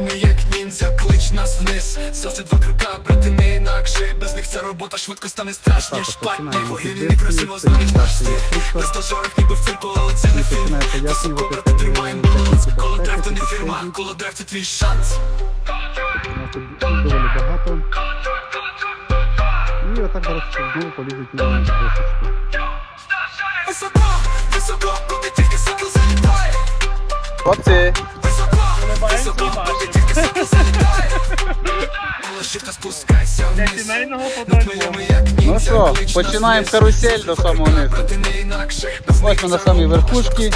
ми як ніндзя, клич нас вниз. Завжди два крока, брати не інакше. Без них ця робота швидко стане страшні от Шпатні, вогільні підвести, красиво знають наш стиль. Без стажерів ніби в цирку, але це не фільм. Високо, брати, тримаємо баланс Коло драйв то не фірма, коло драйв це твій шанс. Доволі багато. І отак зараз знову полізуть на досочку. Високо, високо, куди тільки сокіл залітає. Хлопці, ну що, починаємо карусель до самого низу. Ось ми на самій верхушці.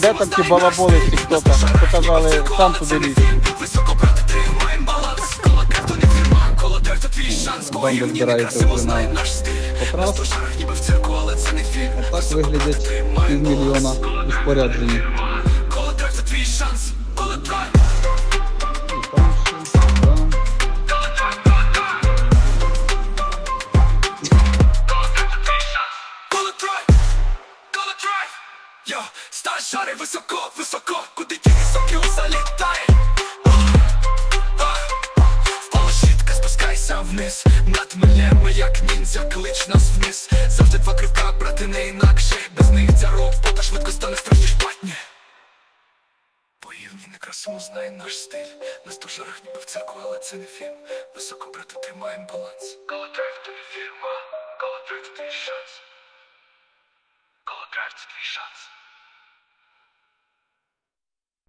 Де там ті балаболи з тіктока? Показали, сам туди лізь. фільм. Високо, брати, тримаємо баланс Коло драйв то не фірма, Йо, стажари високо, високо Куди тільки сокіл а. Впала щітка, спускайся вниз. Над милями, як ніндзя, клич нас вниз. Завжди два кривка, брати не інакше. Без них ця робота швидко стане страшні шпатні Боївні некрасиво знає наш стиль. На стожарах ніби в цирку, але це не фільм. Високо, брати, тримаємо баланс. Коло драйв, то не фірма. Коло драйв, це твій шанс. Коло драйв, це твій шанс